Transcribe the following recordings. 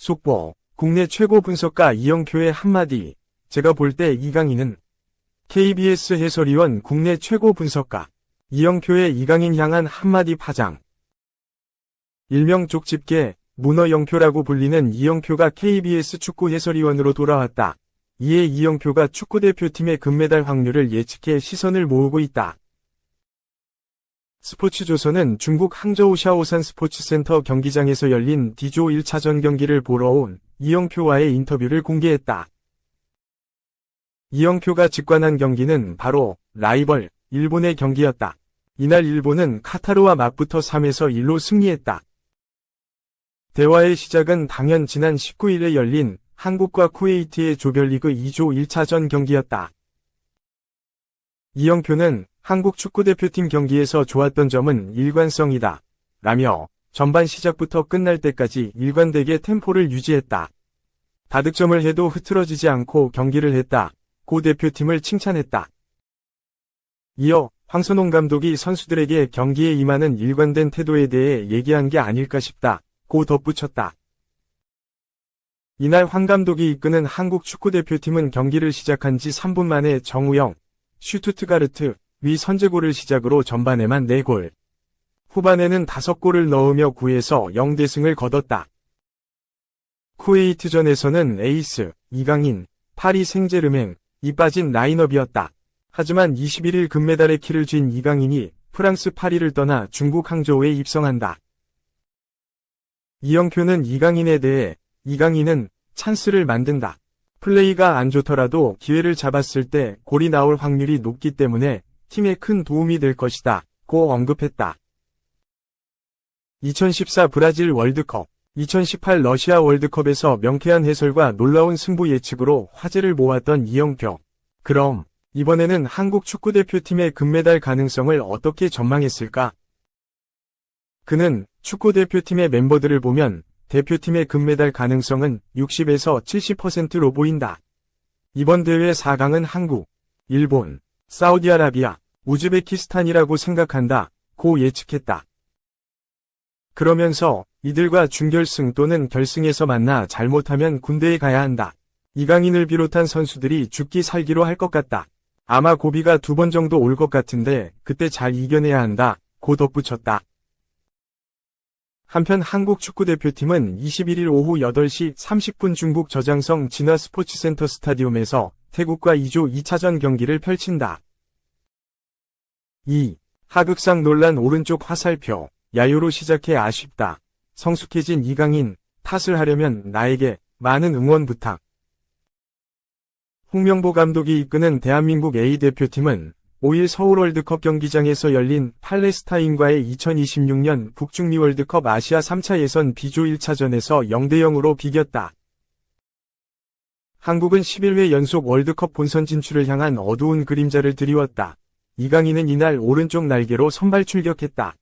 속보, 국내 최고 분석가 이영표의 한마디. 제가 볼 때 이강인은 KBS 해설위원 국내 최고 분석가 이영표의 이강인 향한 한마디 파장. 일명 쪽집게 문어 영표라고 불리는 이영표가 KBS 축구 해설위원으로 돌아왔다. 이에 이영표가 축구대표팀의 금메달 확률을 예측해 시선을 모으고 있다. 스포츠조선은 중국 항저우 샤오산 스포츠센터 경기장에서 열린 D조 1차전 경기를 보러 온 이영표와의 인터뷰를 공개했다. 이영표가 직관한 경기는 바로 라이벌 일본의 경기였다. 이날 일본은 카타르와 맞붙어 3에서 1로 승리했다. 대화의 시작은 당연 지난 19일에 열린 한국과 쿠웨이트의 조별리그 2조 1차전 경기였다. 이영표는 한국 축구대표팀 경기에서 좋았던 점은 일관성이다. 라며 전반 시작부터 끝날 때까지 일관되게 템포를 유지했다. 다득점을 해도 흐트러지지 않고 경기를 했다. 고 대표팀을 칭찬했다. 이어 황선홍 감독이 선수들에게 경기에 임하는 일관된 태도에 대해 얘기한 게 아닐까 싶다. 고 덧붙였다. 이날 황 감독이 이끄는 한국 축구대표팀은 경기를 시작한 지 3분 만에 정우영, 슈투트가르트, 위 선제골을 시작으로 전반에만 4골. 후반에는 5골을 넣으며 9에서 0대승을 거뒀다. 쿠웨이트전에서는 에이스, 이강인, 파리 생제르맹, 이 빠진 라인업이었다. 하지만 21일 금메달의 키를 쥔 이강인이 프랑스 파리를 떠나 중국 항저우에 입성한다. 이영표는 이강인에 대해 이강인은 찬스를 만든다. 플레이가 안 좋더라도 기회를 잡았을 때 골이 나올 확률이 높기 때문에 팀에 큰 도움이 될 것이다. 고 언급했다. 2014 브라질 월드컵, 2018 러시아 월드컵에서 명쾌한 해설과 놀라운 승부 예측으로 화제를 모았던 이영표. 그럼 이번에는 한국 축구대표팀의 금메달 가능성을 어떻게 전망했을까? 그는 축구대표팀의 멤버들을 보면 대표팀의 금메달 가능성은 60에서 70%로 보인다. 이번 대회 4강은 한국, 일본, 사우디아라비아, 우즈베키스탄이라고 생각한다. 고 예측했다. 그러면서 이들과 준결승 또는 결승에서 만나 잘못하면 군대에 가야 한다. 이강인을 비롯한 선수들이 죽기 살기로 할 것 같다. 아마 고비가 두 번 정도 올 것 같은데 그때 잘 이겨내야 한다. 고 덧붙였다. 한편 한국 축구대표팀은 21일 오후 8시 30분 중국 저장성 진화 스포츠센터 스타디움에서 태국과 2조 2차전 경기를 펼친다. 2. 하극상 논란 오른쪽 화살표, 야유로 시작해 아쉽다. 성숙해진 이강인, 탓을 하려면 나에게 많은 응원 부탁. 홍명보 감독이 이끄는 대한민국 A대표팀은 5일 서울 월드컵 경기장에서 열린 팔레스타인과의 2026년 북중미 월드컵 아시아 3차 예선 B조 1차전에서 0대0으로 비겼다. 한국은 11회 연속 월드컵 본선 진출을 향한 어두운 그림자를 드리웠다. 이강인은 이날 오른쪽 날개로 선발 출격했다.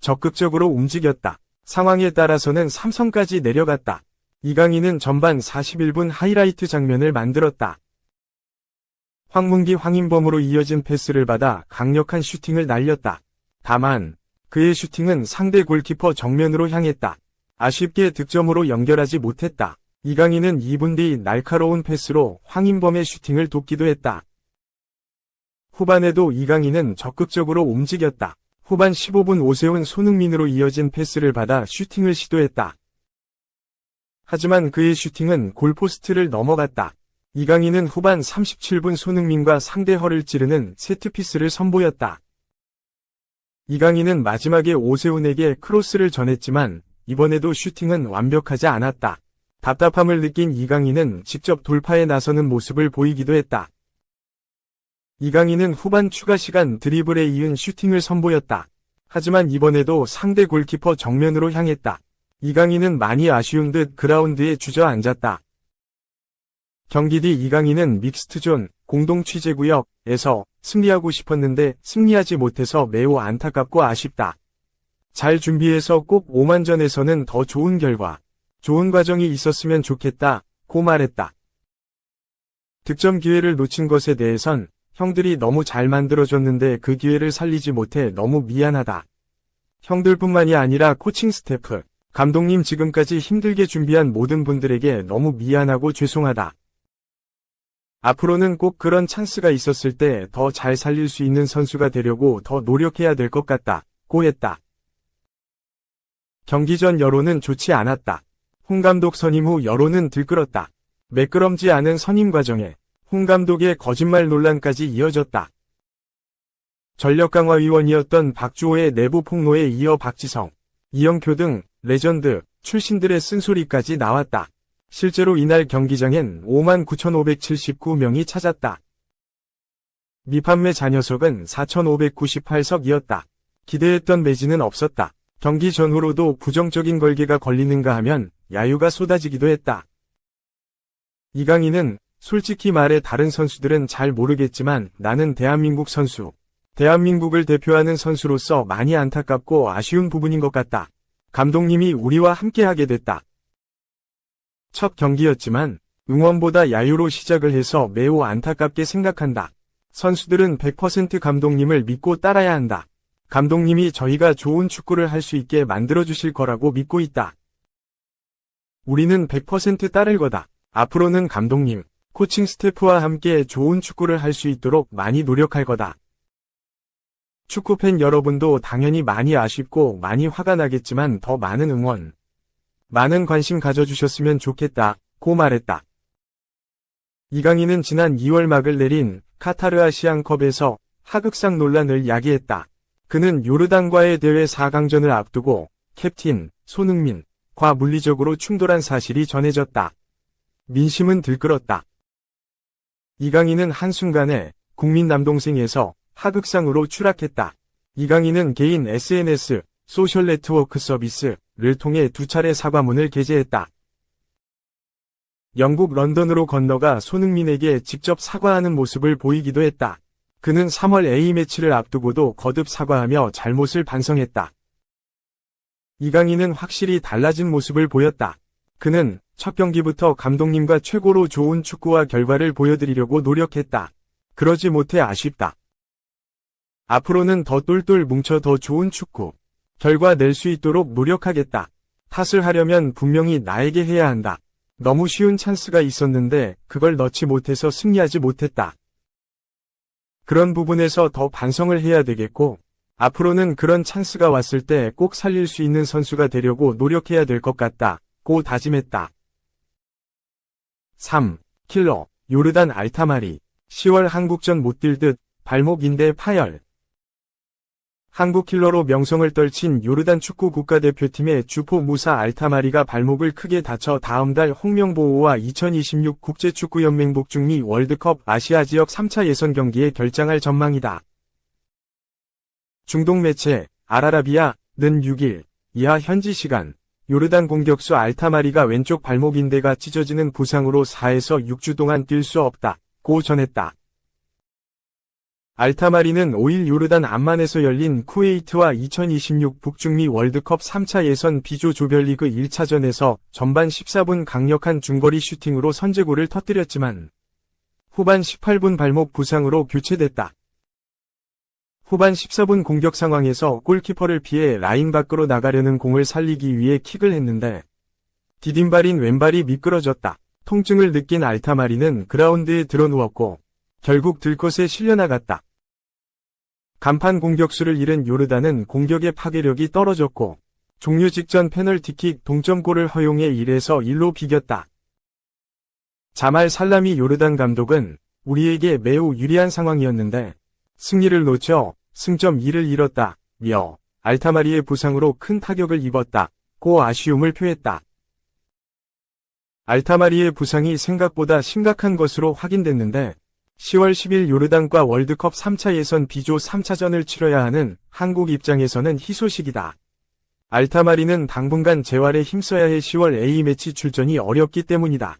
적극적으로 움직였다. 상황에 따라서는 삼성까지 내려갔다. 이강인은 전반 41분 하이라이트 장면을 만들었다. 황문기 황인범으로 이어진 패스를 받아 강력한 슈팅을 날렸다. 다만 그의 슈팅은 상대 골키퍼 정면으로 향했다. 아쉽게 득점으로 연결하지 못했다. 이강인은 2분 뒤 날카로운 패스로 황인범의 슈팅을 돕기도 했다. 후반에도 이강인은 적극적으로 움직였다. 후반 15분 오세훈 손흥민으로 이어진 패스를 받아 슈팅을 시도했다. 하지만 그의 슈팅은 골포스트를 넘어갔다. 이강인은 후반 37분 손흥민과 상대 허를 찌르는 세트피스를 선보였다. 이강인은 마지막에 오세훈에게 크로스를 전했지만 이번에도 슈팅은 완벽하지 않았다. 답답함을 느낀 이강인은 직접 돌파에 나서는 모습을 보이기도 했다. 이강인은 후반 추가 시간 드리블에 이은 슈팅을 선보였다. 하지만 이번에도 상대 골키퍼 정면으로 향했다. 이강인은 많이 아쉬운 듯 그라운드에 주저앉았다. 경기 뒤 이강인은 믹스트존 공동 취재구역에서 승리하고 싶었는데 승리하지 못해서 매우 안타깝고 아쉽다. 잘 준비해서 꼭 5만전에서는 더 좋은 결과, 좋은 과정이 있었으면 좋겠다, 고 말했다. 득점 기회를 놓친 것에 대해선 형들이 너무 잘 만들어줬는데 그 기회를 살리지 못해 너무 미안하다. 형들뿐만이 아니라 코칭 스태프, 감독님 지금까지 힘들게 준비한 모든 분들에게 너무 미안하고 죄송하다. 앞으로는 꼭 그런 찬스가 있었을 때 더 잘 살릴 수 있는 선수가 되려고 더 노력해야 될 것 같다. 고 했다. 경기 전 여론은 좋지 않았다. 홍 감독 선임 후 여론은 들끓었다. 매끄럼지 않은 선임 과정에 홍 감독의 거짓말 논란까지 이어졌다. 전력강화위원이었던 박주호의 내부 폭로에 이어 박지성, 이영표 등 레전드 출신들의 쓴소리까지 나왔다. 실제로 이날 경기장엔 59,579명이 찾았다. 미판매 잔여석은 4,598석이었다. 기대했던 매진은 없었다. 경기 전후로도 부정적인 걸개가 걸리는가 하면 야유가 쏟아지기도 했다. 이강인은 솔직히 말해 다른 선수들은 잘 모르겠지만 나는 대한민국 선수, 대한민국을 대표하는 선수로서 많이 안타깝고 아쉬운 부분인 것 같다. 감독님이 우리와 함께하게 됐다. 첫 경기였지만 응원보다 야유로 시작을 해서 매우 안타깝게 생각한다. 선수들은 100% 감독님을 믿고 따라야 한다. 감독님이 저희가 좋은 축구를 할 수 있게 만들어주실 거라고 믿고 있다. 우리는 100% 따를 거다. 앞으로는 감독님, 코칭 스태프와 함께 좋은 축구를 할 수 있도록 많이 노력할 거다. 축구팬 여러분도 당연히 많이 아쉽고 많이 화가 나겠지만 더 많은 응원, 많은 관심 가져주셨으면 좋겠다, 고 말했다. 이강인은 지난 2월 막을 내린 카타르 아시안컵에서 하극상 논란을 야기했다. 그는 요르단과의 대회 4강전을 앞두고 캡틴 손흥민과 물리적으로 충돌한 사실이 전해졌다. 민심은 들끓었다. 이강인은 한순간에 국민 남동생에서 하극상으로 추락했다. 이강인은 개인 SNS, 소셜 네트워크 서비스를 통해 두 차례 사과문을 게재했다. 영국 런던으로 건너가 손흥민에게 직접 사과하는 모습을 보이기도 했다. 그는 3월 A매치를 앞두고도 거듭 사과하며 잘못을 반성했다. 이강인은 확실히 달라진 모습을 보였다. 그는 첫 경기부터 감독님과 최고로 좋은 축구와 결과를 보여드리려고 노력했다. 그러지 못해 아쉽다. 앞으로는 더 똘똘 뭉쳐 더 좋은 축구, 결과 낼 수 있도록 노력하겠다. 탓을 하려면 분명히 나에게 해야 한다. 너무 쉬운 찬스가 있었는데 그걸 넣지 못해서 승리하지 못했다. 그런 부분에서 더 반성을 해야 되겠고, 앞으로는 그런 찬스가 왔을 때 꼭 살릴 수 있는 선수가 되려고 노력해야 될 것 같다. 고 다짐했다. 3. 킬러, 요르단 알타마리. 10월 한국전 못 뛸 듯, 발목 인대 파열. 한국 킬러로 명성을 떨친 요르단 축구 국가대표팀의 주포 무사 알타마리가 발목을 크게 다쳐 다음 달 홍명보호와 2026 국제축구연맹 북중미 월드컵 아시아 지역 3차 예선 경기에 결장할 전망이다. 중동 매체 아라라비아는 6일 이하 현지 시간 요르단 공격수 알타마리가 왼쪽 발목 인대가 찢어지는 부상으로 4에서 6주 동안 뛸 수 없다. 고 전했다. 알타마리는 5일 요르단 암만에서 열린 쿠웨이트와 2026 북중미 월드컵 3차 예선 비조 조별리그 1차전에서 전반 14분 강력한 중거리 슈팅으로 선제골을 터뜨렸지만 후반 18분 발목 부상으로 교체됐다. 후반 14분 공격 상황에서 골키퍼를 피해 라인 밖으로 나가려는 공을 살리기 위해 킥을 했는데 디딤발인 왼발이 미끄러졌다. 통증을 느낀 알타마리는 그라운드에 드러누웠고 결국 들것에 실려나갔다. 간판 공격수를 잃은 요르단은 공격의 파괴력이 떨어졌고 종료 직전 페널티킥 동점골을 허용해 1에서 1로 비겼다. 자말 살라미 요르단 감독은 우리에게 매우 유리한 상황이었는데 승리를 놓쳐 승점 2를 잃었다. 며 알타마리의 부상으로 큰 타격을 입었다. 고 아쉬움을 표했다. 알타마리의 부상이 생각보다 심각한 것으로 확인됐는데 10월 10일 요르단과 월드컵 3차 예선 비조 3차전을 치러야 하는 한국 입장에서는 희소식이다. 알타마리는 당분간 재활에 힘써야 해 10월 A매치 출전이 어렵기 때문이다.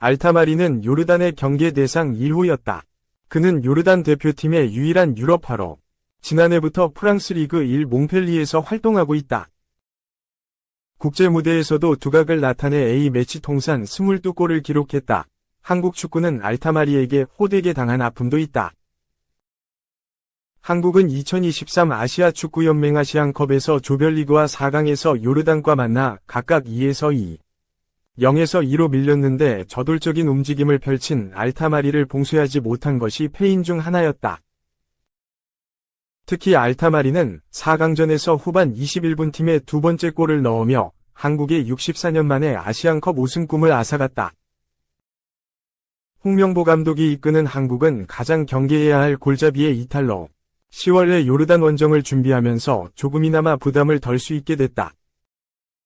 알타마리는 요르단의 경계 대상 1호였다. 그는 요르단 대표팀의 유일한 유럽파로 지난해부터 프랑스 리그 1 몽펠리에서 활동하고 있다. 국제 무대에서도 두각을 나타내 A매치 통산 22골을 기록했다. 한국 축구는 알타마리에게 호되게 당한 아픔도 있다. 한국은 2023 아시아 축구연맹 아시안컵에서 조별리그와 4강에서 요르단과 만나 각각 2에서 2, 0에서 2로 밀렸는데 저돌적인 움직임을 펼친 알타마리를 봉쇄하지 못한 것이 패인 중 하나였다. 특히 알타마리는 4강전에서 후반 21분 팀의 두 번째 골을 넣으며 한국의 64년 만에 아시안컵 우승 꿈을 앗아갔다. 홍명보 감독이 이끄는 한국은 가장 경계해야 할 골잡이의 이탈로 10월에 요르단 원정을 준비하면서 조금이나마 부담을 덜 수 있게 됐다.